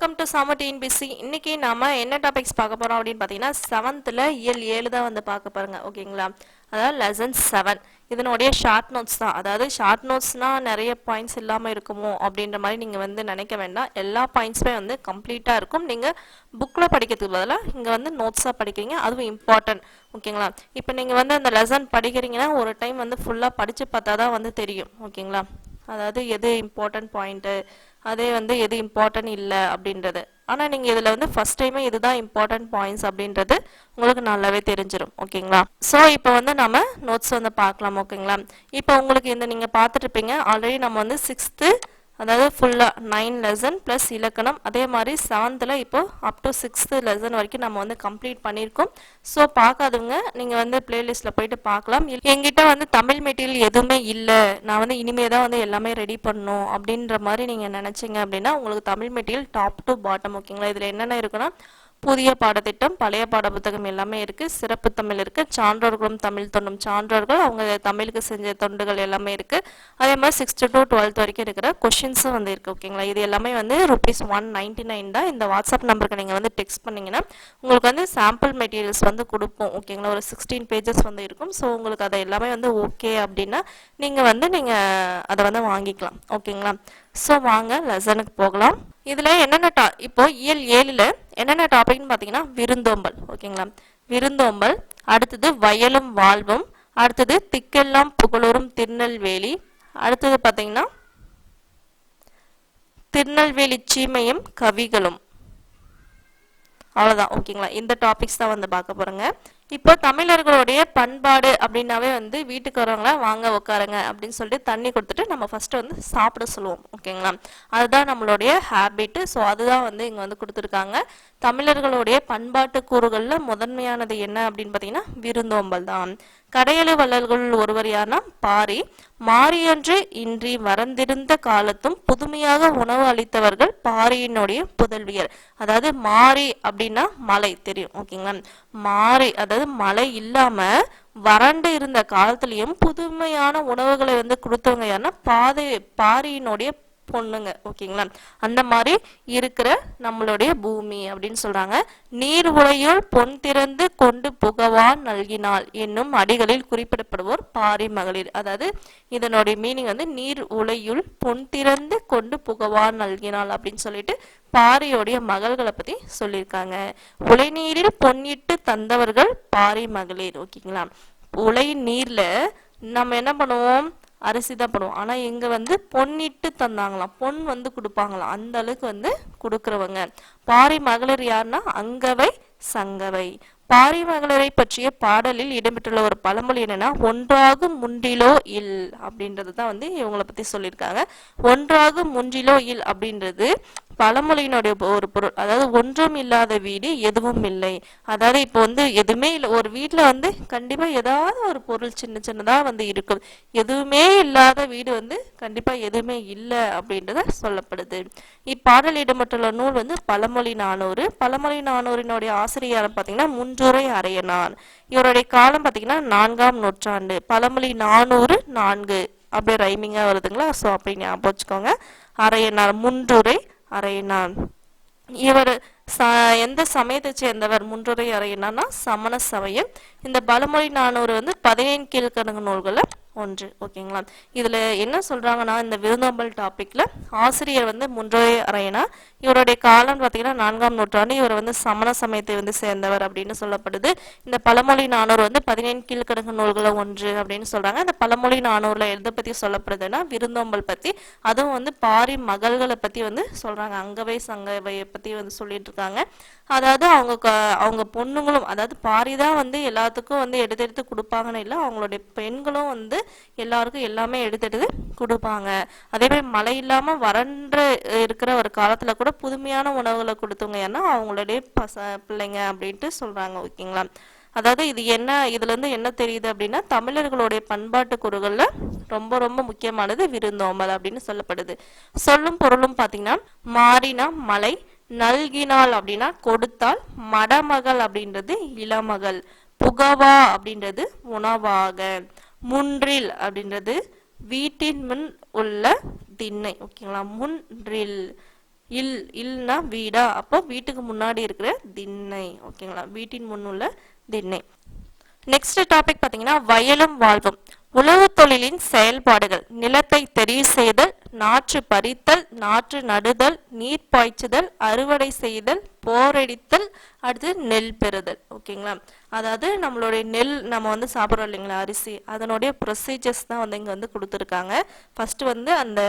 Welcome to சம TNPSC இன்னைக்கு நாம என்ன டாபிக்ஸ் பார்க்க போறோம் அப்படின்னு பார்த்தீங்கன்னா செவன்த்தில் இயல் ஏழு தான் வந்து பார்க்க பாருங்க ஓகேங்களா? அதாவது லெசன் செவன் இதனுடைய ஷார்ட் நோட்ஸ் தான். அதாவது ஷார்ட் நோட்ஸ்னா நிறைய பாயிண்ட்ஸ் இல்லாமல் இருக்குமோ அப்படின்ற மாதிரி நீங்கள் வந்து நினைக்க வேண்டாம். எல்லா பாயிண்ட்ஸுமே வந்து கம்ப்ளீட்டாக இருக்கும். நீங்கள் புக்கில் படிக்கிறதுக்கு பதிலாக இங்கே வந்து நோட்ஸாக படிக்கிறீங்க. அதுவும் இம்பார்ட்டன்ட் ஓகேங்களா? இப்போ நீங்கள் வந்து அந்த லெசன் படிக்கிறீங்கன்னா ஒரு டைம் வந்து ஃபுல்லாக படித்து பார்த்தா தான் வந்து தெரியும். ஓகேங்களா? அதாவது எது இம்பார்ட்டன்ட் பாயிண்ட்டு அதே வந்து எது இம்பார்ட்டன்ட் இல்லை அப்படின்றது. ஆனால் நீங்கள் இதில் வந்து ஃபர்ஸ்ட் டைமே இதுதான் இம்பார்ட்டன்ட் பாயிண்ட்ஸ் அப்படின்றது உங்களுக்கு நல்லாவே தெரிஞ்சிடும் ஓகேங்களா? ஸோ இப்போ வந்து நம்ம நோட்ஸ் வந்து பார்க்கலாம் ஓகேங்களா? இப்போ உங்களுக்கு இந்த நீங்கள் பார்த்துட்ருப்பீங்க ஆல்ரெடி நம்ம வந்து சிக்ஸ்த்து அதாவது ஃபுல்லாக நைன் லெசன் ப்ளஸ் இலக்கணம். அதே மாதிரி செவன்த்தில் இப்போ அப் டு சிக்ஸ்த்து லெசன் வரைக்கும் நம்ம வந்து கம்ப்ளீட் பண்ணியிருக்கோம். ஸோ பார்க்காதவங்க நீங்கள் வந்து பிளேலிஸ்ட்டில் போயிட்டு பார்க்கலாம். எங்கிட்ட வந்து தமிழ் மெட்டீரியல் எதுவுமே இல்லை. நான் வந்து இனிமே தான் வந்து எல்லாமே ரெடி பண்ணணும் அப்படின்ற மாதிரி நீங்கள் நினச்சிங்க அப்படின்னா உங்களுக்கு Tamil material top to bottom ஓகேங்களா இதில் என்னென்ன இருக்குன்னா புதிய பாடத்திட்டம் பழைய பாட புத்தகம் எல்லாமே இருக்கு சிறப்பு தமிழ் இருக்கு சான்றோர்களும் தமிழ் தொண்டும் சான்றோர்கள் அவங்க தமிழுக்கு செஞ்ச தொண்டுகள் எல்லாமே இருக்கு. அதே மாதிரி சிக்ஸ்த் டு டுவெல்த் வரைக்கும் இருக்கிற கொஷின்ஸும் வந்து இருக்கு ஓகேங்களா இது எல்லாமே வந்து ருபீஸ் ஒன் நைன்டி நைன் தான். இந்த வாட்ஸ்அப் நம்பருக்கு நீங்கள் வந்து டெக்ஸ்ட் பண்ணீங்கன்னா உங்களுக்கு வந்து சாம்பிள் மெட்டீரியல்ஸ் வந்து கொடுப்போம் ஓகேங்களா ஒரு சிக்ஸ்டீன் பேஜஸ் வந்து இருக்கும். ஸோ உங்களுக்கு அதை எல்லாமே வந்து ஓகே அப்படின்னா நீங்கள் வந்து நீங்கள் அதை வந்து வாங்கிக்கலாம் ஓகேங்களா ஸோ வாங்க லெசனுக்கு போகலாம். இதில் என்னென்ன டா இப்போ இயல் ஏழில் என்னென்ன டாபிக்னு பார்த்தீங்கன்னா விருந்தோம்பல். ஓகேங்களா? விருந்தோம்பல் அடுத்தது வயலும் வாழ்வும் அடுத்தது திக்கெல்லாம் புகழூரும் திருநெல்வேலி அடுத்தது பார்த்தீங்கன்னா திருநெல்வேலி சீமையும் கவிகளும். அவ்வளோதான் ஓகேங்களா? இந்த டாபிக்ஸ் தான் வந்து பார்க்க போகிறேங்க இப்போ தமிழர்களுடைய பண்பாடு அப்படின்னாவே வந்து வீட்டுக்கு வரவங்கள வாங்க உட்காருங்க அப்படின்னு சொல்லிட்டு தண்ணி கொடுத்துட்டு நம்ம ஃபர்ஸ்ட் வந்து சாப்பிட சொல்லுவோம் ஓகேங்களா? அதுதான் நம்மளுடைய ஹேபிட்டு ஸோ அதுதான் வந்து இங்கே வந்து கொடுத்துருக்காங்க. தமிழர்களுடைய பண்பாட்டு கூறுகளில் முதன்மையானது என்ன அப்படின்னு பார்த்தீங்கன்னா விருந்தோம்பல் தான். கடையழு வள்ளல்களுள் ஒருவர் யாருன்னா பாரி மாரியன்று இன்றி மறந்திருந்த காலத்தும் புதுமையாக உணவு அளித்தவர்கள் பாரியினுடைய புதல்வியர். அதாவது மாரி அப்படின்னா மலை தெரியும் ஓகேங்களா? மாரி அதாவது மலை இல்லாம வறண்டு இருந்த காலத்திலையும் புதுமையான உணவுகளை வந்து கொடுத்தவங்க யாருன்னா பாதை பாரியினுடைய பொண்ணுங்க ஓகேங்களா? அந்த மாதிரி இருக்கிற நம்மளுடைய பூமி அப்படின்னு சொல்றாங்க. நீர் உலையுள் பொன் திறந்து கொண்டு புகவான் நல்கினாள் என்னும் அடிகளில் குறிப்பிடப்படுவோர் பாரி மகளிர் அதாவது இதனுடைய மீனிங் வந்து நீர் உலையுள் பொன் திறந்து கொண்டு புகவான் நல்கினாள் அப்படின்னு சொல்லிட்டு பாரியோடைய மகள்களை பத்தி சொல்லியிருக்காங்க. உலைநீரில் பொன்னிட்டு தந்தவர்கள் பாரி மகளிர் ஓகேங்களா? உலை நீர்ல நம்ம என்ன பண்ணுவோம்? அரிசி தான் பண்ணுவோம் ஆனால் இங்கே வந்து பொன்னிட்டு தந்தாங்களாம். பொன் வந்து கொடுப்பாங்களாம். அந்த அளவுக்கு வந்து கொடுக்குறவங்க. பாரி மகளிர் யாருன்னா அங்கவை சங்கவை. பாரி மகளிரை பற்றிய பாடலில் இடம்பெற்றுள்ள ஒரு பழமொழி என்னன்னா ஒன்றாகும் முன்றிலோ இல் அப்படின்றது தான் வந்து இவங்கள பற்றி சொல்லியிருக்காங்க. ஒன்றாகும் முன்றிலோ இல் அப்படின்றது பழமொழியினுடைய ஒரு பொருள். அதாவது ஒன்றும் இல்லாத வீடு எதுவும் இல்லை. அதாவது இப்போ வந்து எதுவுமே இல்லை. ஒரு வீட்டில் வந்து கண்டிப்பாக ஏதாவது ஒரு பொருள் சின்ன சின்னதாக வந்து இருக்கும். எதுவுமே இல்லாத வீடு வந்து கண்டிப்பாக எதுவுமே இல்லை அப்படின்றத சொல்லப்படுது. இப்பாடல் இடம்பெற்றுள்ள நூல் வந்து பழமொழி நானூறு. பழமொழி நானூறினுடைய ஆசிரியர் பார்த்தீங்கன்னா? முன்றுரை அரையனார். இவருடைய காலம் பார்த்தீங்கன்னா நான்காம் நூற்றாண்டு. பழமொழி நானூறு நான்கு. அப்படியே ரைமிங்காக வருதுங்களா? ஸோ அப்படி ஞாபகம் வச்சுக்கோங்க. அரையனார் முன்றுரை அறையினான். இவர் ச எந்த சமயத்தை சேர்ந்தவர்? முன்றுரை அறையினார்னா சமண சமயம் இந்த பலமொழி நானூறு வந்து பதினேழு கீழ்கணக்கு நூல்களில் ஒன்று ஓகேங்களா? இதில் என்ன சொல்கிறாங்கன்னா இந்த விருந்தோம்பல் டாப்பிக்கில் ஆசிரியர் வந்து முன்றோய் அறையினா இவருடைய காலம் பார்த்தீங்கன்னா நான்காம் நூற்றாண்டு. இவர் வந்து சமண சமயத்தை வந்து சேர்ந்தவர் அப்படின்னு சொல்லப்படுது. இந்த பழமொழி நானூறு வந்து பதினேழு கீழ்கணக்கு நூல்களில் ஒன்று அப்படின்னு சொல்கிறாங்க இந்த பழமொழி நானூரில் எதை பற்றி சொல்லப்படுதுன்னா விருந்தோம்பல் பற்றி அதுவும் வந்து பாரி மகள்களை பற்றி வந்து சொல்கிறாங்க அங்கவை சங்கவையை பற்றி வந்து சொல்லிட்டு இருக்காங்க. அதாவது அவங்க க- அவங்க பொண்ணுங்களும் அதாவது பாரி தான் வந்து எல்லாத்துக்கும் வந்து எடுத்து எடுத்து கொடுப்பாங்கன்னு இல்லை அவங்களுடைய பெண்களும் வந்து எல்லாருக்கும் எல்லாமே எடுத்து எடுத்து கொடுப்பாங்க. அதே மாதிரி மழை இல்லாமல் வறண்டு இருக்கிற ஒரு காலத்தில் கூட புதுமையான உணவுகளை கொடுத்தவங்க ஏன்னா அவங்களுடைய பச பிள்ளைங்க அப்படின்ட்டு சொல்கிறாங்க ஓகேங்களா? அதாவது இது என்ன இதுலேருந்து என்ன தெரியுது அப்படின்னா தமிழர்களுடைய பண்பாட்டு கூறுகள்ல ரொம்ப ரொம்ப முக்கியமானது விருந்தோம்பல் அப்படின்னு சொல்லப்படுது. சொல்லும் பொருளும் பார்த்தீங்கன்னா மாறினா மலை நல்கினாள் அப்படின்னா கொடுத்தால் மடமகள் அப்படின்றது இளமகள். புகவா அப்படின்றது உணவாக. முன்றில் அப்படின்றது வீட்டின் முன் உள்ள திண்ணை. ஓகேங்களா முன்றில். இல் இல்னா வீடா? அப்போ வீட்டுக்கு முன்னாடி இருக்கிற திண்ணை. ஓகேங்களா வீட்டின் முன் உள்ள திண்ணை. நெக்ஸ்ட் டாபிக் பார்த்தீங்கன்னா வயலும் வாழ்வும். உழவு தொழிலின் செயல்பாடுகள். நிலத்தை தெரிவு செய்தல் நாற்று பறித்தல் நாற்று நடுதல் நீர் பாய்ச்சுதல் அறுவடை செய்தல் போரடித்தல் அடுத்து நெல் பெறுதல். ஓகேங்களா? அதாவது நம்மளுடைய நெல் நம்ம வந்து சாப்பிட்றோம் இல்லைங்களா அரிசி. அதனுடைய ப்ரொசீஜர்ஸ் தான் வந்து இங்கே வந்து கொடுத்துருக்காங்க. ஃபஸ்ட்டு வந்து அந்த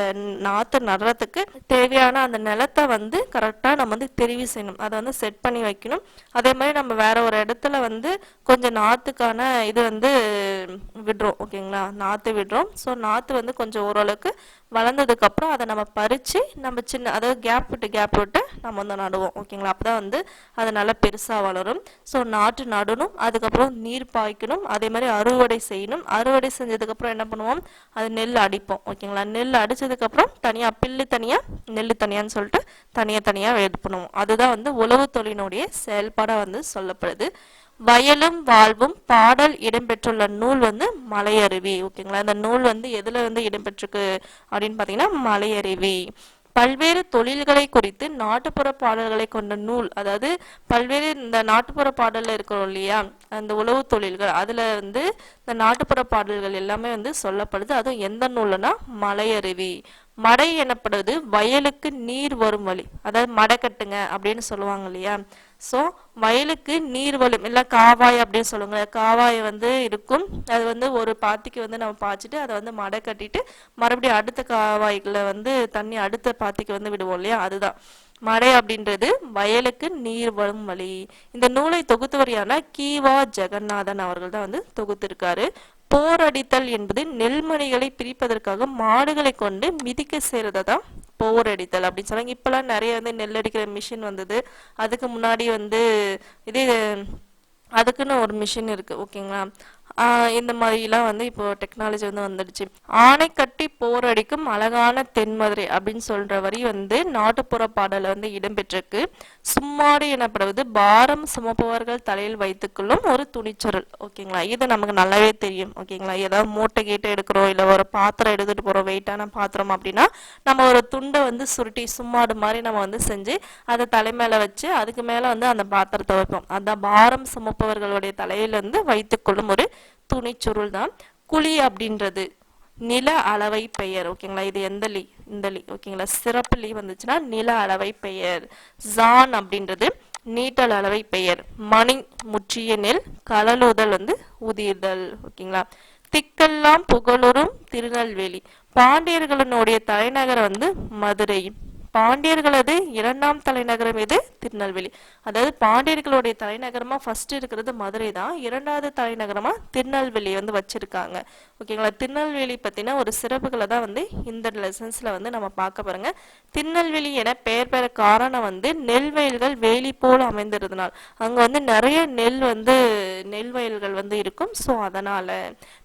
நாற்று நடுறதுக்கு தேவையான அந்த நிலத்தை வந்து கரெக்டாக நம்ம வந்து தெரிவு செய்யணும். அதை வந்து செட் பண்ணி வைக்கணும். அதே மாதிரி நம்ம வேற ஒரு இடத்துல வந்து கொஞ்சம் நாற்றுக்கான இது வந்து விடுறோம். ஓகேங்களா? நாற்று விடுறோம். ஸோ நாற்று வந்து கொஞ்சம் ஓரளவுக்கு வளர்ந்ததுக்கு அப்புறம் அதை நம்ம பறித்து நம்ம சின்ன அதாவது கேப் விட்டு கேப் விட்டு நம்ம வந்து நடுவோம். ஓகேங்களா அப்போ தான் வந்து அது நல்லா பெருசாக வளரும். ஸோ நாற்று நடணும் அதுக்கப்புறம் நீர் பாய்க்கணும் அதே மாதிரி அறுவடை செய்யணும். அறுவடை செஞ்சதுக்கப்புறம் என்ன பண்ணுவோம்? அது நெல் அடிப்போம். ஓகேங்களா நெல் அடிச்சதுக்கப்புறம் தனியாக பில்லு தனியாக நெல் தனியான்னு சொல்லிட்டு தனியாக தனியாக இது பண்ணுவோம். அதுதான் வந்து உழவு தொழிலினுடைய செயல்பாடாக வந்து சொல்லப்படுது. வயலும் வாழ்வும் பாடல் இடம்பெற்றுள்ள நூல் வந்து மலையருவி. ஓகேங்களா இந்த நூல் வந்து எதுல வந்து இடம்பெற்றிருக்கு அப்படின்னு பார்த்தீங்கன்னா மலையருவி. பல்வேறு தொழில்களை குறித்து நாட்டுப்புற பாடல்களை கொண்ட நூல் அதாவது பல்வேறு இந்த நாட்டுப்புற பாடல்ல இருக்கிறோம் இல்லையா? அந்த உழவு தொழில்கள் அதுல வந்து இந்த நாட்டுப்புற பாடல்கள் எல்லாமே வந்து சொல்லப்படுது. அதுவும் எந்த நூல்னா மலையருவி. மடை எனப்படுவது வயலுக்கு நீர் வரும் வழி அதாவது மடை கட்டுங்க அப்படின்னு சொல்லுவாங்க இல்லையா? ஸோ வயலுக்கு நீர் வரும் இல்லை காவாய் அப்படின்னு சொல்லுங்க காவாய் வந்து இருக்கும். அது வந்து ஒரு பாத்திக்கு வந்து நம்ம பாய்ச்சிட்டு அதை வந்து மடை கட்டிட்டு மறுபடியும் அடுத்த காவாய்களை வந்து தண்ணி அடுத்த பாத்திக்கு வந்து விடுவோம் இல்லையா? அதுதான். மடை அப்படின்றது வயலுக்கு நீர் வரும் வழி. இந்த நூலை தொகுத்தவர் யாருன்னா கீவா ஜெகநாதன் அவர்கள் தான் வந்து தொகுத்திருக்காரு. போரடித்தல் என்பது நெல்மணிகளை பிரிப்பதற்காக மாடுகளை கொண்டு மிதிக்க செய்யறதை தான் போரடித்தல் அப்படின்னு சொன்னாங்க இப்போலாம் நிறைய வந்து நெல் அடிக்கிற மிஷின் வந்தது. அதுக்கு முன்னாடி வந்து இது அதுக்குன்னு ஒரு மிஷின் இருக்கு. ஓகேங்களா? இந்த மாதிரிலாம் வந்து இப்போ டெக்னாலஜி வந்து வந்துடுச்சு. ஆணை கட்டி போரடிக்கும் அழகான தென்மதுரை அப்படின்னு சொல்ற வரி வந்து நாட்டுப்புற பாடல வந்து இடம்பெற்றிருக்கு. சும்மாடு எனப்படுவது பாரம் சுமப்பவர்கள் தலையில் வைத்துக்கொள்ளும் ஒரு துணிச்சொருள். ஓகேங்களா? இது நமக்கு நல்லாவே தெரியும். ஓகேங்களா? ஏதாவது மூட்டை கீட்டை எடுக்கிறோம் இல்லை ஒரு பாத்திரம் எடுத்துட்டு போறோம் வெயிட்டான பாத்திரம் அப்படின்னா நம்ம ஒரு துண்டை வந்து சுருட்டி சும்மாடு மாதிரி நம்ம வந்து செஞ்சு அதை தலை மேல வச்சு அதுக்கு மேல வந்து அந்த பாத்திரத்தை வைப்போம். அந்த பாரம் சுமப்பவர்களுடைய தலையில வந்து வைத்துக்கொள்ளும் ஒரு துணிச்சுருள் தான் குழி அப்படின்றது. நில அளவை பெயர். ஓகேங்களா? இது எந்த லீ? இந்த லீ. ஓகேங்களா? சிறப்பு லீ வந்துச்சுன்னா நில அளவை பெயர். ஜான் அப்படின்றது நீட்டல் அளவை பெயர். மணி முற்றிய நெல் கலலுதல் வந்து உதிர்தல். ஓகேங்களா? திக்கெல்லாம் புகழுறும் திருநெல்வேலி. பாண்டியர்களுடைய தலைநகர் வந்து மதுரை. பாண்டியர்களது இரண்டாம் தலைநகரம் எது? திருநெல்வேலி. அதாவது பாண்டியர்களுடைய தலைநகரமா ஃபர்ஸ்ட் இருக்கிறது மதுரை தான். இரண்டாவது தலைநகரமா திருநெல்வேலி வந்து வச்சிருக்காங்க. ஓகேங்களா திருநெல்வேலி பத்தின ஒரு சிறப்புகளை தான் வந்து இந்த லெசன்ஸ்ல வந்து நம்ம பார்க்க பாருங்க திருநெல்வேலி என பெயர் பெற காரணம் வந்து நெல் வயல்கள் வேலி போல் அமைந்திருந்தனால். அங்க வந்து நிறைய நெல் வந்து நெல் வயல்கள் வந்து இருக்கும். ஸோ அதனால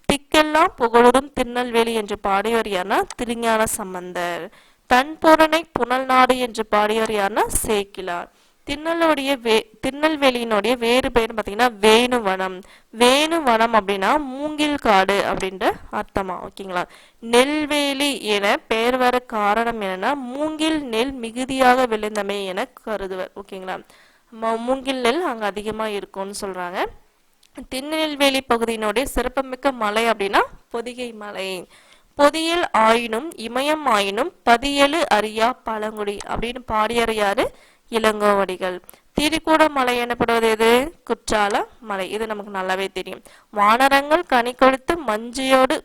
திக்கெல்லாம் புகழும் திருநெல்வேலி என்று பாடியவர் யாருன்னா திருஞான சம்பந்தர். தன்பொருணை புனல் நாடு என்று பாடியவர் யாருன்னா சேக்கிலார். திருநெல்வேலிய வே திருநெல்வேலியினுடைய வேறு பெயர் பார்த்தீங்கன்னா வேணுவனம். வேணுவனம் அப்படின்னா மூங்கில் காடு அப்படின்ற அர்த்தமா? ஓகேங்களா? நெல்வேலி என பெயர் வர காரணம் என்னன்னா மூங்கில் நெல் மிகுதியாக விளைந்தமை என கருதுவர். ஓகேங்களா? ம- மூங்கில் நெல் அங்கே அதிகமாக இருக்கும்னு சொல்கிறாங்க திருநெல்வேலி பகுதியினுடைய சிறப்புமிக்க மலை அப்படின்னா பொதிகை மலை. பொதியல் ஆயினும் இமயம் ஆயினும் பதியலு அறியா பழங்குடி அப்படின்னு பாடியார் இளங்கோவடிகள். திரிகூட மலை எனப்படுவது எது? குற்றால மலை. இது நமக்கு நல்லாவே தெரியும். வானரங்கள் கனி கொடுத்து மஞ்சியோடு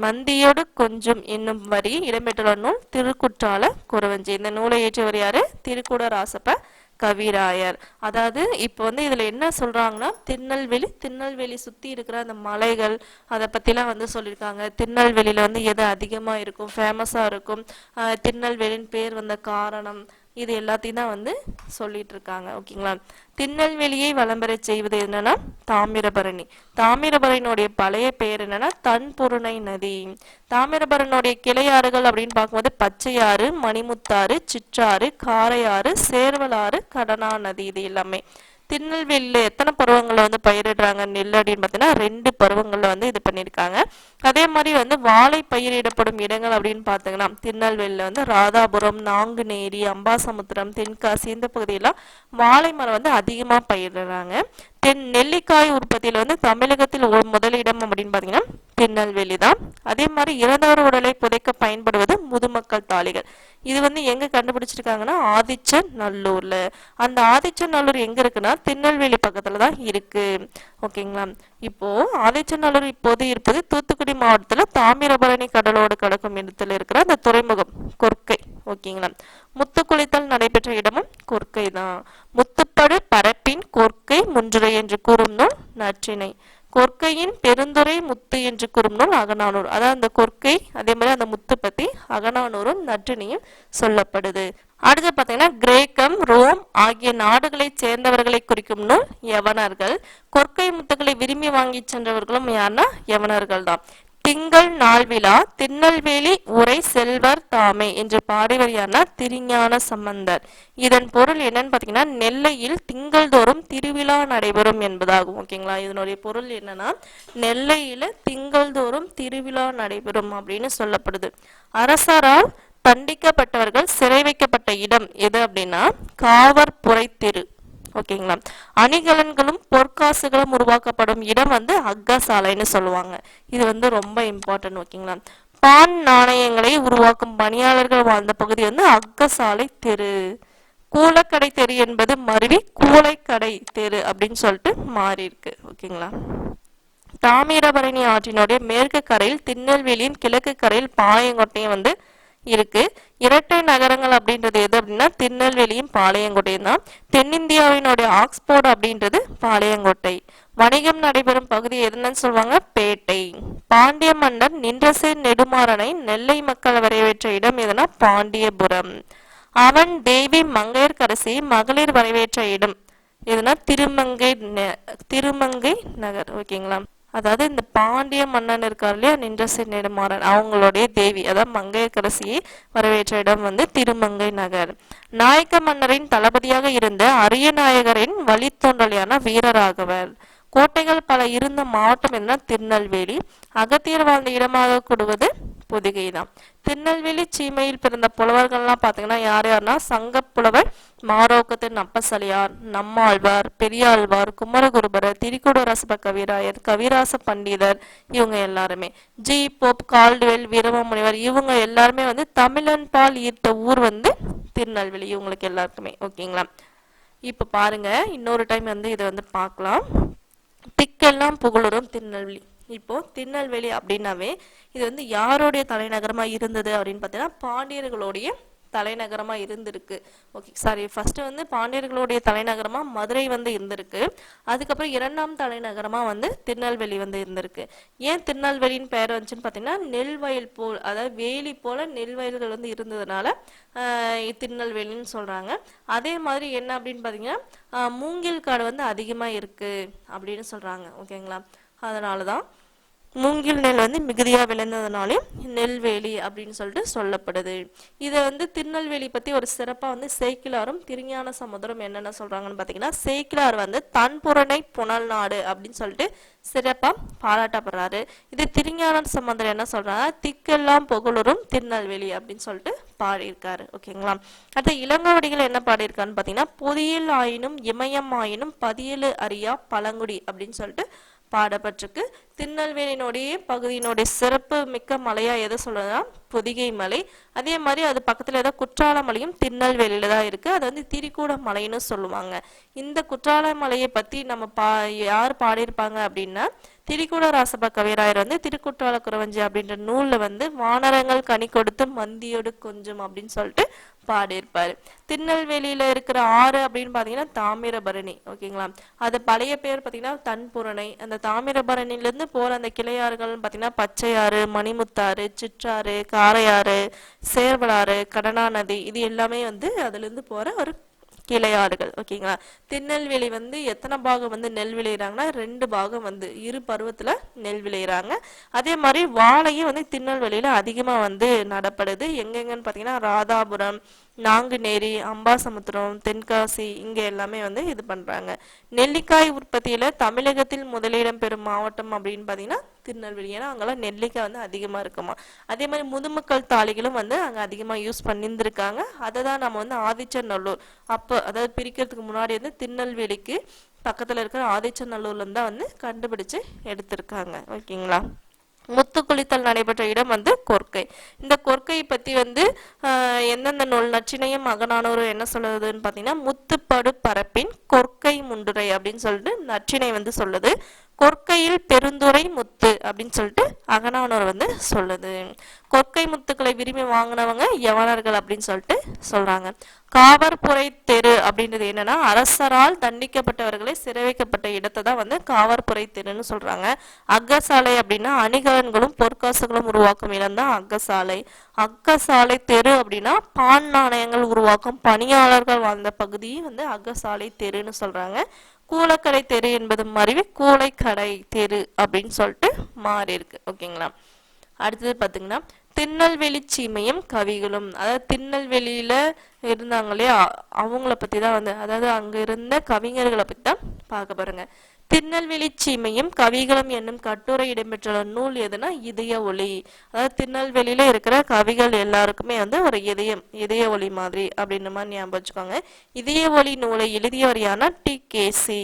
மந்தியோடு கொஞ்சம் என்னும் வரி இடம்பெற்றுள்ள நூல் திருக்குற்றால குறவஞ்சி. இந்த நூலை இயற்றியவர் யாரு? திருக்கூட ராசப்ப. கவிராயர். அதாவது இப்போ வந்து இதில் என்ன சொல்கிறாங்கன்னா திருநெல்வேலி திருநெல்வேலி சுற்றி இருக்கிற அந்த மலைகள் அதை பற்றிலாம் வந்து சொல்லியிருக்காங்க. திருநெல்வேலியில் வந்து எது அதிகமாக இருக்கும் ஃபேமஸாக இருக்கும்? ஆஹ் திருநெல்வேலின்னு பேர் வந்த காரணம் இது எல்லாத்தையும் தான் வந்து சொல்லிட்டு இருக்காங்க ஓகேங்களா? திருநெல்வேலியை வளம்பெற செய்வது என்னன்னா தாமிரபரணி. தாமிரபரணியினுடைய பழைய பெயர் என்னன்னா தன்பொருணை நதி. தாமிரபரனுடைய கிளையாறுகள் அப்படின்னு பார்க்கும்போது பச்சையாறு மணிமுத்தாறு சிற்றாறு காரையாறு சேர்வலாறு கடனா நதி இது எல்லாமே. திருநெல்வேலியில் எத்தனை பருவங்களை வந்து பயிரிடுறாங்க நெல் அப்படின்னு பார்த்தீங்கன்னா ரெண்டு பருவங்களில் வந்து இது பண்ணியிருக்காங்க. அதே மாதிரி வந்து வாழை பயிரிடப்படும் இடங்கள் அப்படின்னு பார்த்தீங்கன்னா திருநெல்வேலியில் வந்து ராதாபுரம் நாங்குநேரி அம்பாசமுத்திரம் தென்காசி இந்த பகுதியெல்லாம் வாழை மரம் வந்து அதிகமாக பயிரிடுறாங்க. தென் நெல்லிக்காய் உற்பத்தியில் வந்து தமிழகத்தில் ஒரு முதலிடம் அப்படின்னு பார்த்தீங்கன்னா திருநெல்வேலி தான் அதே மாதிரி இறந்தவர் உடலை புதைக்க பயன்படுவது முதுமக்கள் தாளிகள். இது வந்து எங்க கண்டுபிடிச்சிருக்காங்கன்னா ஆதிச்ச நல்லூர்ல அந்த ஆதிச்ச நல்லூர் எங்க இருக்குன்னா திருநெல்வேலி பக்கத்துல தான் இருக்கு. ஓகேங்களா? இப்போ ஆதிச்சநல்லூர் இப்போது இருப்பது தூத்துக்குடி மாவட்டத்துல தாமிரபரணி கடலோடு கடக்கும் இடத்துல இருக்கிற அந்த துறைமுகம் கொர்க்கை ஓகேங்களா? முத்து குளித்தல் நடைபெற்ற இடமும் கொர்க்கை தான். முத்துப்படு பரப்பின் கொர்க்கை முன்றுரை என்று கூறும் நூல் நற்றினை கொர்க்கையின் பெருந்துரை முத்து என்று கூறும் நூல் அகநானூர் அதாவது அந்த கொர்க்கை அதே மாதிரி அந்த முத்து பத்தி அகநானூரும் நற்றினியும் சொல்லப்படுது. அடுத்து பார்த்தீங்கன்னா கிரேக்கம் ரோம் ஆகிய நாடுகளைச் சேர்ந்தவர்களை குறிக்கும் நூல் யவனர்கள். கொர்க்கை முத்துக்களை விரும்பி வாங்கி சென்றவர்களும் யாருன்னா யவனர்கள் தான் திங்கள் நாள் விழா திருநெல்வேலி உரை செல்வர் தாமே என்று பாடியவர் யாருன்னா திருஞான சம்பந்தர். இதன் பொருள் என்னன்னு பார்த்தீங்கன்னா நெல்லையில் திங்கள்தோறும் திருவிழா நடைபெறும் என்பதாகும் ஓகேங்களா? இதனுடைய பொருள் என்னன்னா நெல்லையில திங்கள்தோறும் திருவிழா நடைபெறும் அப்படின்னு சொல்லப்படுது. அரசரால் தண்டிக்கப்பட்டவர்கள் சிறை வைக்கப்பட்ட இடம் எது அப்படின்னா காவற்புரை தெரு. ஓகேங்களா அணிகலன்களும் பொற்காசுகளும் உருவாக்கப்படும் இடம் வந்து அக்கசாலைன்னு சொல்லுவாங்க. இது வந்து ரொம்ப இம்பார்ட்டன்ட் ஓகேங்களா பான் நாணயங்களை உருவாக்கும் பணியாளர்கள் வாழ்ந்த பகுதி வந்து அக்கசாலை தெரு. கூலக்கடை தெரு என்பது மருவி கூலைக்கடை தெரு அப்படின்னு சொல்லிட்டு மாறி இருக்கு ஓகேங்களா தாமிரபரணி ஆற்றினுடைய மேற்கு கரையில் திருநெல்வேலியின் கிழக்கு கரையில் பாயங்கொட்டையும் வந்து இருக்கு. இரட்டை நகரங்கள் அப்படின்றது எது அப்படின்னா திருநெல்வேலியும் பாளையங்கோட்டையும் தான். தென்னிந்தியாவினுடைய ஆக்ஸ்போர்ட் அப்படின்றது பாளையங்கோட்டை. வணிகம் நடைபெறும் பகுதி எதுன்னு சொல்லுவாங்க? பேட்டை. பாண்டிய மன்னர் நின்றசை நெடுமாறனை நெல்லை மக்கள் வரவேற்ற இடம் எதுனா பாண்டியபுரம். அவன் தேவி மங்கையர்கரசி மகளிர் வரவேற்ற இடம். எதுனா திருமங்கை ந- திருமங்கை நகர் ஓகேங்களா? அதாவது இந்த பாண்டிய மன்னன் இருக்கார் இல்லையா நின்றசை நெடுமாறன் அவங்களுடைய தேவி அதாவது மங்கையர்க்கரசியை வரவேற்ற இடம் வந்து திருமங்கை நகர். நாயக்க மன்னரின் தளபதியாக இருந்த அரியநாயகரின் வழித்தோன்றலியான வீரராகவர். கோட்டைகள் பல இருந்த மாவட்டம் என்ன? திருநெல்வேலி. அகத்தியர் வாழ்ந்த இடமாக கூடுவது பொதிகை தான் திருநெல்வேலி சீமையில் பிறந்த புலவர்கள்லாம் பார்த்தீங்கன்னா யார் யாருன்னா சங்கப் புலவர் மாரோக்கத்தின் அப்பசலியார் நம்மாழ்வார் பெரியாழ்வார் குமரகுருபரர் திரிகுடரசப கவிராயர் கவிராச பண்டிதர் இவங்க எல்லாருமே. ஜி. போப் கால்டுவெல் வீரமமுனிவர் இவங்க எல்லாருமே வந்து தமிழன் பால் ஈர்த்த ஊர் வந்து திருநெல்வேலி. இவங்களுக்கு எல்லாருக்குமே. ஓகேங்களா? இப்போ பாருங்க. இன்னொரு டைம் வந்து இதை வந்து பார்க்கலாம். திக்கெல்லாம் புகழுறும் திருநெல்வேலி. இப்போ திருநெல்வேலி அப்படின்னாவே இது வந்து யாருடைய தலைநகரமாக இருந்தது அப்படின்னு பார்த்தீங்கன்னா பாண்டியர்களுடைய தலைநகரமாக இருந்திருக்கு. ஓகே சாரி ஃபஸ்ட்டு வந்து பாண்டியர்களுடைய தலைநகரமாக மதுரை வந்து இருந்திருக்கு. அதுக்கப்புறம் இரண்டாம் தலைநகரமாக வந்து திருநெல்வேலி வந்து இருந்திருக்கு. ஏன் திருநெல்வேலின்னு பெயர் வந்துச்சுன்னு பார்த்தீங்கன்னா நெல் வயல் போல் அதாவது வேலி போல் நெல் வயல்கள் வந்து இருந்ததுனால திருநெல்வேலின்னு சொல்கிறாங்க அதே மாதிரி என்ன அப்படின்னு பார்த்தீங்கன்னா மூங்கில் காடு வந்து அதிகமாக இருக்குது அப்படின்னு சொல்கிறாங்க ஓகேங்களா அதனால தான் மூங்கில் நெல் வந்து மிகுதியாக விளைந்ததுனாலையும் நெல்வேலி அப்படின்னு சொல்லிட்டு சொல்லப்படுது. இதை வந்து திருநெல்வேலி பற்றி ஒரு சிறப்பாக வந்து சேக்கிலாரும் திருஞான சமுதிரம் என்னென்ன சொல்கிறாங்கன்னு பார்த்தீங்கன்னா சேக்கிலார் வந்து தன்புறனை புனல் நாடு அப்படின்னு சொல்லிட்டு சிறப்பாக பாராட்டப்படுறாரு. இது திருஞான சமுதிரம் என்ன சொல்கிறாங்கன்னா திக்கெல்லாம் புகழுறும் திருநெல்வேலி அப்படின்னு சொல்லிட்டு பாடியிருக்காரு. ஓகேங்களா? அடுத்து இளங்கவடிகள் என்ன பாடியிருக்காருன்னு பார்த்தீங்கன்னா பொதியில் ஆயினும் இமயம் ஆயினும் பதியலு அறியா பழங்குடி அப்படின்னு சொல்லிட்டு பாடப்பட்டிருக்கு. திருநெல்வேலியினுடைய பகுதியினுடைய சிறப்பு மிக்க மலையா எதை சொல்றதுன்னா பொதிகை மலை. அதே மாதிரி அது பக்கத்துல ஏதாவது குற்றால மலையும் திருநெல்வேலியில தான் இருக்கு. அது வந்து திரிகூட மலைன்னு சொல்லுவாங்க. இந்த குற்றால மலையை பத்தி நம்ம பா யார் பாடியிருப்பாங்க அப்படின்னா திரிகூட ராசப கவிராயர் வந்து திருக்குற்றால குறவஞ்சி அப்படின்ற நூலில் வந்து வானரங்கள் கனி கொடுத்து மந்தியோடு கொஞ்சம் அப்படின்னு சொல்லிட்டு பாடியிருப்பார். திருநெல்வேலியில் இருக்கிற ஆறு அப்படின்னு பார்த்தீங்கன்னா தாமிரபரணி ஓகேங்களா? அது பழைய பேர் பார்த்தீங்கன்னா தன்புரணை. அந்த தாமிரபரணிலேருந்து போகிற அந்த கிளையாறுகள் பார்த்தீங்கன்னா பச்சையாறு மணிமுத்தாறு சிற்றாறு காரையாறு சேர்வலாறு கடனா நதி இது எல்லாமே வந்து அதுலேருந்து போகிற ஒரு கிளையாடுகள் ஓகேங்களா? திருநெல்வேலி வந்து எத்தனை பாகம் வந்து நெல் விளையிறாங்கன்னா ரெண்டு பாகம் வந்து இரு பருவத்தில் நெல் விளையிறாங்க. அதே மாதிரி வாழையும் வந்து திருநெல்வேலியில் அதிகமாக வந்து நடப்படுது. எங்கெங்கன்னு பார்த்தீங்கன்னா ராதாபுரம் நாங்குநேரி அம்பாசமுத்திரம் தென்காசி இங்கே எல்லாமே வந்து இது பண்ணுறாங்க நெல்லிக்காய் உற்பத்தியில் தமிழகத்தில் முதலிடம் பெறும் மாவட்டம் அப்படின்னு பார்த்தீங்கன்னா திருநெல்வேலி. ஏன்னா அங்கெல்லாம் நெல்லிக்காய் வந்து அதிகமா இருக்குமா. அதே மாதிரி முதுமக்கள் தாளிகளும் வந்து அங்கே அதிகமாக யூஸ் பண்ணியிருந்திருக்காங்க. அதை தான் நம்ம வந்து ஆதிச்சநல்லூர். அப்போ அதாவது பிரிக்கிறதுக்கு முன்னாடி வந்து திருநெல்வேலிக்கு பக்கத்துல இருக்கிற ஆதிச்சநல்லூர்ல தான் வந்து கண்டுபிடிச்சு எடுத்திருக்காங்க. ஓகேங்களா? முத்துக்குளித்தல் நடைபெற்ற இடம் வந்து கொர்க்கை. இந்த கொர்க்கையை பற்றி வந்து எந்தெந்த நூல் நச்சினையும் மகனானோரும் என்ன சொல்லுதுன்னு பார்த்தீங்கன்னா முத்துப்படு பரப்பின் கொர்க்கை முண்டுரை அப்படின்னு சொல்லிட்டு நச்சினை வந்து சொல்லுது. கொற்கையில் பெருந்துரை முத்து அப்படின்னு சொல்லிட்டு அகனானோர் வந்து சொல்லுது. கொற்கை முத்துக்களை விரும்பி வாங்கினவங்க யவனர்கள் அப்படின்னு சொல்லிட்டு சொல்றாங்க. காவற்புரை தெரு அப்படின்றது என்னன்னா அரசரால் தண்டிக்கப்பட்டவர்களை சிறை வைக்கப்பட்ட இடத்தை தான் வந்து காவற்புரை தெருன்னு சொல்றாங்க. அக்கசாலை அப்படின்னா அணிகலன்களும் பொற்காசுகளும் உருவாக்கும் இடம் தான் அக்கசாலை அக்கசாலை தெரு அப்படின்னா பான் நாணயங்கள் உருவாக்கும் பணியாளர்கள் வாழ்ந்த பகுதியும் வந்து அக்கசாலை தெருன்னு சொல்றாங்க. கூலக்கடை தெரு என்பது மருவி கூலைக்கடை தெரு அப்படின்னு சொல்லிட்டு மாறி இருக்கு. ஓகேங்களா அடுத்தது பார்த்தீங்கன்னா திருநெல்வேலி சீமையும் கவிகளும். அதாவது திருநெல்வேலியில இருந்தாங்களே அவங்கள பத்தி தான் வந்து அதாவது அங்க இருந்த கவிஞர்களை பத்தி தான் பார்க்க போகிறேங்க திருநெல்வேலி சீமையும் கவிகளும் என்னும் கட்டுரை இடம்பெற்றுள்ள நூல் எதுனா இதய ஒளி. அதாவது திருநெல்வேலியில இருக்கிற கவிகள் எல்லாருக்குமே வந்து ஒரு இதயம் இதய ஒளி மாதிரி அப்படின்ற மாதிரி ஞாபகம் வச்சுக்கோங்க. இதய ஒளி நூலை எழுதியவர் யானா டி கேசி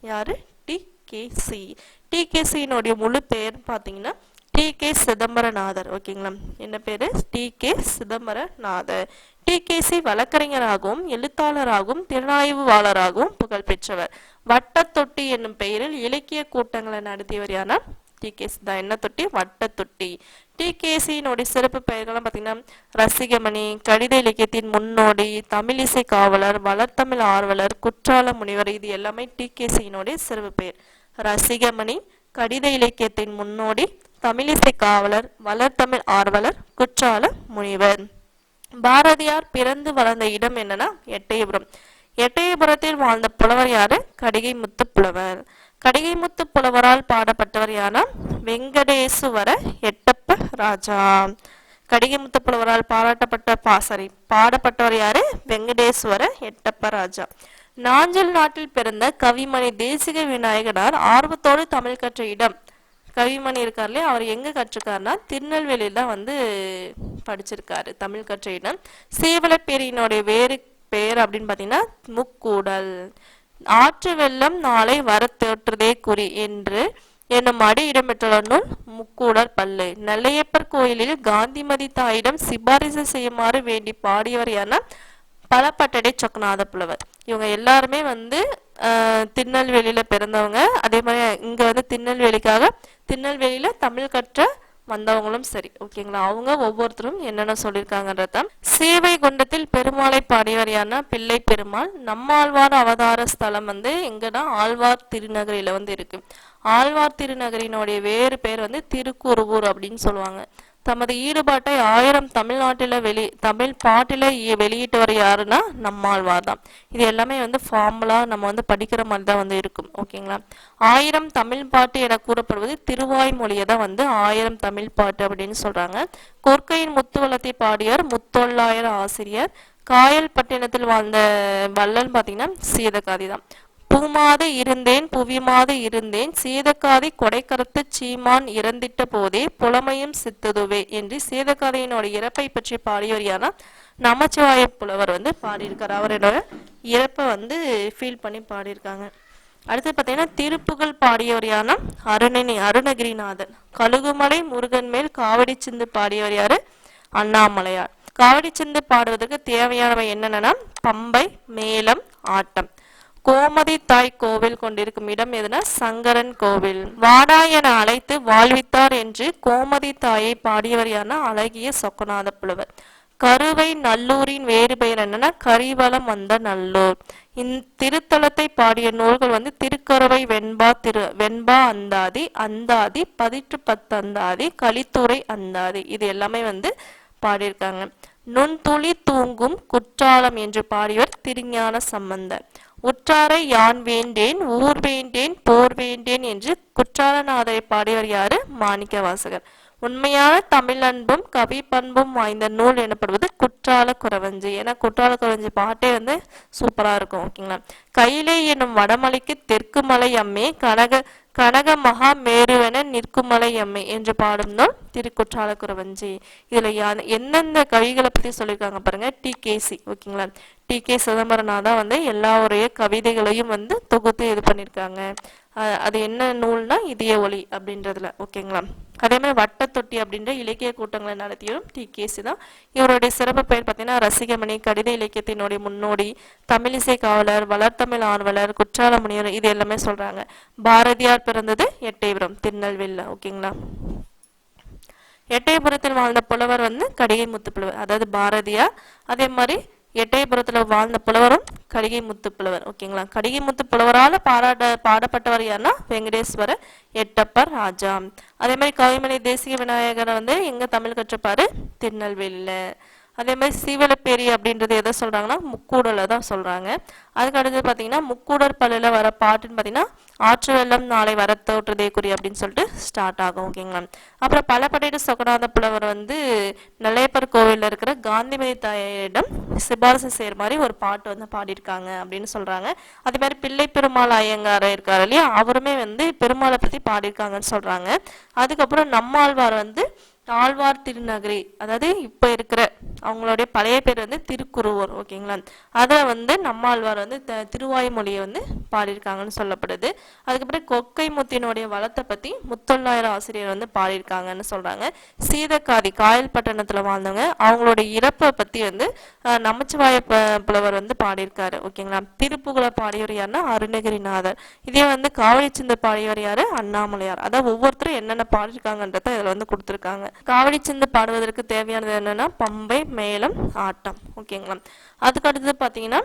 யாரு? டி கேசி டி கேசியினுடைய முழு பெயர் பார்த்தீங்கன்னா டி கே சிதம்பரநாதர். ஓகேங்களா? என்ன பேரு? T K Chidambaranathar. டிகேசி வழக்கறிஞராகவும் எழுத்தாளராகவும் திறனாய்வாளராகவும் புகழ் பெற்றவர் வட்டத்தொட்டி என்னும் பெயரில் இலக்கிய கூட்டங்களை நடத்தியவர் யாரா டிகேசி தான் என்ன தொட்டி? வட்டத்தொட்டி. டிகேசியினுடைய சிறப்பு பெயர்கள்லாம் பார்த்தீங்கன்னா ரசிகமணி கடித இலக்கியத்தின் முன்னோடி தமிழிசை காவலர் வளர்த்தமிழ் ஆர்வலர் குற்றால முனிவர் இது எல்லாமே டிகேசியினுடைய சிறப்பு பெயர். ரசிகமணி கடித இலக்கியத்தின் முன்னோடி தமிழிசை காவலர் வளர்த்தமிழ் ஆர்வலர் குற்றால முனிவர். பாரதியார் பிறந்து வளர்ந்த இடம் என்னன்னா எட்டயபுரம். எட்டயபுரத்தில் வாழ்ந்த புலவர் யாரு? கடிகை முத்து புலவர். கடிகை முத்து புலவரால் பாடப்பட்டவர் யாரா வெங்கடேசுவர எட்டப்ப ராஜா. கடிகமுத்து புலவரால் பாராட்டப்பட்ட பாசரி பாடப்பட்டவர் யாரு? வெங்கடேஸ்வர எட்டப்ப ராஜா. நாஞ்சல் நாட்டில் பிறந்த கவிமணி தேசிக விநாயகனார் ஆர்வத்தோடு தமிழ் கற்ற இடம். கவிமணி இருக்கார் இல்லையா அவர் எங்கே கற்றுக்காருன்னா திருநெல்வேலியில் தான் வந்து படிச்சிருக்காரு தமிழ் கற்ற இடம். சேவலப்பேரியினுடைய வேறு பெயர் அப்படின்னு பார்த்தீங்கன்னா முக்கூடல். ஆற்று வெள்ளம் நாளை வர குறி என்று என்னும் அடி இடம்பெற்றுள்ள நூல் முக்கூடல் பல்லு. நெல்லையப்பர் கோயிலில் காந்திமதி தாயிடம் சிபாரிசு செய்யுமாறு வேண்டி பாடியவர் யாருன்னா பலப்பட்டடை சொக்கநாத புலவர் இவங்க எல்லாருமே வந்து திருநெல்வேலியில் பிறந்தவங்க. அதே மாதிரி இங்கே வந்து திருநெல்வேலிக்காக திருநெல்வேலியில் தமிழ் கற்ற வந்தவங்களும் சரி. ஓகேங்களா? அவங்க ஒவ்வொருத்தரும் என்னென்ன சொல்லியிருக்காங்கன்றத. சேவை குண்டத்தில் பெருமாளை பாடியவரையான பிள்ளை பெருமாள் நம்மாழ்வார் அவதார ஸ்தலம் வந்து எங்கன்னா ஆழ்வார் திருநகரில வந்து இருக்கு. ஆழ்வார் திருநகரினுடைய வேறு பேர் வந்து திருக்குருவூர் அப்படின்னு சொல்லுவாங்க. தமது ஈடுபாட்டை ஆயிரம் தமிழ்நாட்டில் வெளி தமிழ் பாட்டில் வெளியிட்டவர் யாருன்னா நம்மாழ்வார் தான் இது எல்லாமே வந்து ஃபார்முலா நம்ம வந்து படிக்கிற மாதிரி தான் வந்து இருக்கும். ஓகேங்களா ஆயிரம் தமிழ் பாட்டு என கூறப்படுவது திருவாய்மொழியை தான் வந்து ஆயிரம் தமிழ் பாட்டு அப்படின்னு சொல்றாங்க. கொற்கையின் முத்துவளத்தை பாடியவர் முத்தொள்ளாயிரம் ஆசிரியர் காயல் பட்டினத்தில் வாழ்ந்த வள்ளல் பார்த்தீங்கன்னா சீதகாதி தான். பூமாது இருந்தேன் புவிமாது இருந்தேன் சீதக்காதி கொடைக்கருத்து சீமான் இறந்திட்ட போதே புலமையும் சித்ததுவே என்று சீதக்காதையினோட இறப்பை பற்றி பாடியவர் நமச்சிவாய புலவர் வந்து பாடியிருக்கார். அவரோட இறப்பை வந்து ஃபீல் பண்ணி பாடியிருக்காங்க. அடுத்து பார்த்தீங்கன்னா திருப்புகழ் பாடியவர் யாருன்னா அருணனி அருணகிரிநாதன். கழுகுமலை முருகன் மேல் காவடி சிந்து பாடியவர் யாரு? அண்ணாமலையார். காவடி சிந்து பாடுவதற்கு தேவையானவை என்னென்னா பம்பை மேளம் ஆட்டம். கோமதி தாய் கோவில் கொண்டிருக்கும் இடம் எதுனா சங்கரன் கோவில். வாடா என அழைத்து வாழ்வித்தார் என்று கோமதி தாயை பாடியவர் யாருன்னா அழகிய சொக்கநாத புலவர். கருவை நல்லூரின் வேறு பெயர் என்னன்னா கரிவலம் வந்த நல்லூர். இந்த திருத்தலத்தை பாடிய நூல்கள் வந்து திருக்கருவை வெண்பா திரு வெண்பா அந்தாதி அந்தாதி பதிற்று பத்து அந்தாதி கலித்துறை அந்தாதி இது எல்லாமே வந்து பாடியிருக்காங்க. நுண்துளி தூங்கும் குற்றாலம் என்று பாடியவர் திருஞான சம்பந்தர். உற்றாரை யான் வேண்டேன் ஊர் வேண்டேன் போர் வேண்டேன் என்று குற்றாலநாதரை பாடியவர் யாரு? மாணிக்க வாசகர் உண்மையான தமிழ் அன்பும் கவி பண்பும் வாய்ந்த நூல் எனப்படுவது குற்றால குறவஞ்சி ஏன்னா குற்றால குறவஞ்சி பாட்டே வந்து சூப்பராக இருக்கும் ஓகேங்களா? கையிலே என்னும் வடமலைக்கு தெற்கு மலை அம்மே கனக கனக மகா மேருவென நிற்குமலை அம்மை என்று பாடும் நூல் திருக்குற்றால குறவஞ்சி இதில் யா- எந்தெந்த கவிகளை பற்றி சொல்லியிருக்காங்க பாருங்க. டி. கேசி ஓகேங்களா? டி. கே. சிதம்பரனார் தான் வந்து எல்லாருடைய கவிதைகளையும் வந்து தொகுத்து இது பண்ணியிருக்காங்க அது என்ன நூல்னா இதய ஒளி அப்படின்றதுல ஓகேங்களா? அதே மாதிரி வட்டத்தொட்டி அப்படின்ற இலக்கிய கூட்டங்களை நடத்தியதும் டி. கேசி தான் இவருடைய சிறப்பு பெயர் பார்த்தீங்கன்னா ரசிகமணி கடித இலக்கியத்தினுடைய முன்னோடி தமிழிசை காவலர் வளர்த்தமிழ் ஆர்வலர் குற்றால முனிவர் இது எல்லாமே சொல்றாங்க. பாரதியார் பிறந்தது எட்டயபுரம் திருநெல்வேலியில் ஓகேங்களா? எட்டயபுரத்தில் வாழ்ந்த புலவர் வந்து கடிகை முத்து புலவர் அதாவது பாரதியார். அதே மாதிரி எட்டயபுரத்தில் வாழ்ந்த புலவரும் கடிகை முத்து புலவர். ஓகேங்களா? கடிகை முத்து புலவரால் பாராட்ட பாடப்பட்டவர் யாருன்னா வெங்கடேஸ்வரர் எட்டப்பர் ராஜா. அதே மாதிரி கவிமணி தேசிய விநாயகரை வந்து எங்கே தமிழ் கற்றுப்பாரு? திருநெல்வேலியில். அதே மாதிரி சீவலப்பேரி அப்படின்றது எதை சொல்கிறாங்கன்னா முக்கூடலை தான் சொல்கிறாங்க அதுக்கு அடுத்து பார்த்தீங்கன்னா முக்கூடர் பள்ளியில் வர பாட்டுன்னு பார்த்தீங்கன்னா ஆற்று வெள்ளம் நாளை வர தோற்றுதே குறி அப்படின்னு சொல்லிட்டு ஸ்டார்ட் ஆகும் ஓகேங்களா அப்புறம் பலப்படையிட்டு சொக்கநாத புலவர் வந்து நெல்லையப்பர் கோவிலில் இருக்கிற காந்திமதி தாயிடம் சிபாரசு செய்யற மாதிரி ஒரு பாட்டு வந்து பாடியிருக்காங்க அப்படின்னு சொல்கிறாங்க அதே மாதிரி பிள்ளை பெருமாள் ஐயங்கார் இருக்கார் இல்லையா? அவருமே வந்து பெருமாளை பற்றி பாடியிருக்காங்கன்னு சொல்கிறாங்க அதுக்கப்புறம் நம்மாழ்வார் வந்து தாழ்வார் திருநகரி அதாவது இப்போ இருக்கிற அவங்களுடைய பழைய பேர் வந்து திருக்குருவூர் ஓகேங்களா? அதை வந்து நம்மாழ்வார் வந்து த- திருவாய்மொழியை வந்து பாடியிருக்காங்கன்னு சொல்லப்படுது. அதுக்கப்புறம் கொக்கை முத்தினுடைய வளத்தை பற்றி முத்தொள்ளாயிரம் ஆசிரியர் வந்து பாடியிருக்காங்கன்னு சொல்கிறாங்க சீதக்காதி காயல் பட்டணத்தில் வாழ்ந்தவங்க அவங்களுடைய இறப்பை பற்றி வந்து நமச்சிவாய புலவர் வந்து பாடியிருக்காரு ஓகேங்களா? திருப்புகழ பாடியவர் யாருன்னா அருணகிரிநாதர். இதே வந்து காவடி பாடியவர் யாரு? அண்ணாமலையார். அதாவது ஒவ்வொருத்தரும் என்னென்ன பாடியிருக்காங்கன்றத இதில் வந்து கொடுத்துருக்காங்க. காவடி சிந்து பாடுவதற்கு தேவையானது என்னன்னா பம்பை மேளம் ஆட்டம். ஓகேங்களா? அதுக்கு அடுத்தது பார்த்தீங்கன்னா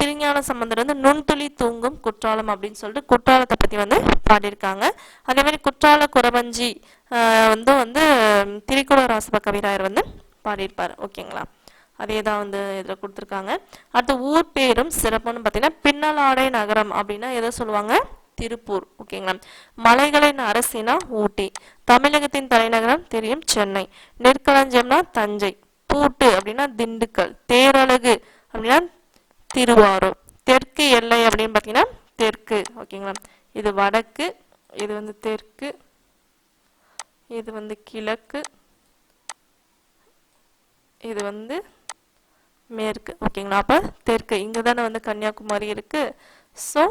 திருஞான சம்பந்தர் வந்து நுண்துளி தூங்கும் குற்றாலம் அப்படின்னு சொல்லிட்டு குற்றாலத்தை பத்தி வந்து பாடியிருக்காங்க. அதே மாதிரி குற்றால குறவஞ்சி வந்து வந்து திரிக்குட ராசப கவிராயர் வந்து பாடியிருப்பார். ஓகேங்களா? அதே தான் வந்து இதில் கொடுத்துருக்காங்க. அடுத்து ஊர் பேரும் சிறப்புன்னு பார்த்தீங்கன்னா பின்னலாடை நகரம் அப்படின்னா எதை சொல்லுவாங்க? திருப்பூர் ஓகேங்களா? மலைகளின் அரசினா ஊட்டி. தமிழகத்தின் தலைநகரம் தெரியும் சென்னை. நெற்களஞ்சம்னா தஞ்சை. பூட்டு அப்படின்னா திண்டுக்கல். தேரழகு அப்படின்னா திருவாரூர். தெற்கு எல்லை அப்படின்னு பார்த்தீங்கன்னா தெற்கு ஓகேங்களா? இது வடக்கு இது வந்து தெற்கு இது வந்து கிழக்கு இது வந்து மேற்கு ஓகேங்களா? அப்போ தெற்கு. இங்கே தானே வந்து கன்னியாகுமரி இருக்கு. ஸோ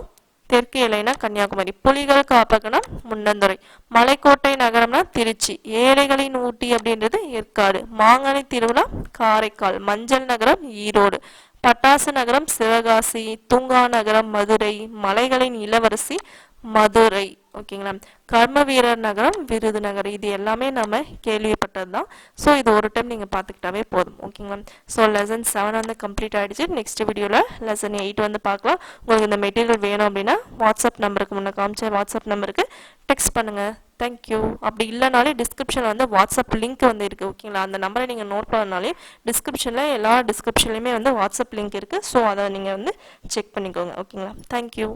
தெற்கு எல்லைனா கன்னியாகுமரி. புலிகள் காப்பகம்னா முன்னந்துறை. மலைக்கோட்டை நகரம்னா திருச்சி. ஏழைகளின் ஊட்டி அப்படின்றது ஏற்காடு. மாங்கனி திருவிழா காரைக்கால். மஞ்சள் நகரம் ஈரோடு. பட்டாசு நகரம் சிவகாசி. தூங்கா நகரம் மதுரை. மலைகளின் இளவரசி மதுரை. ஓகேங்களா? கர்ம வீரர் நகரம் விருதுநகர் இது எல்லாமே நம்ம கேள்விப்பட்டது தான் ஸோ இது ஒரு டைம் நீங்கள் பார்த்துக்கிட்டாவே போதும். ஓகேங்களா? ஸோ லெசன் செவன் வந்து கம்ப்ளீட் ஆகிடுச்சு நெக்ஸ்ட் வீடியோவில் லெசன் எயிட் வந்து பார்க்கலாம். உங்களுக்கு இந்த மெட்டீரியல் வேணும் அப்படின்னா வாட்ஸ்அப் நம்பருக்கு முன்னே காமிச்ச வாட்ஸ்அப் நம்பருக்கு டெக்ஸ்ட் பண்ணுங்கள் தேங்க்யூ அப்படி இல்லைனாலே டிஸ்கிரிப்ஷனில் வந்து வாட்ஸ்அப் லிங்க் வந்து இருக்குது ஓகேங்களா? அந்த நம்பரை நீங்கள் நோட் பண்ணனாலே டிஸ்கிரிப்ஷனில் எல்லா டிஸ்கிரிப்ஷன்லையுமே வந்து வாட்ஸ்அப் லிங்க் இருக்குது ஸோ அதை நீங்கள் வந்து செக் பண்ணிக்கோங்க. ஓகேங்களா? தேங்க்யூ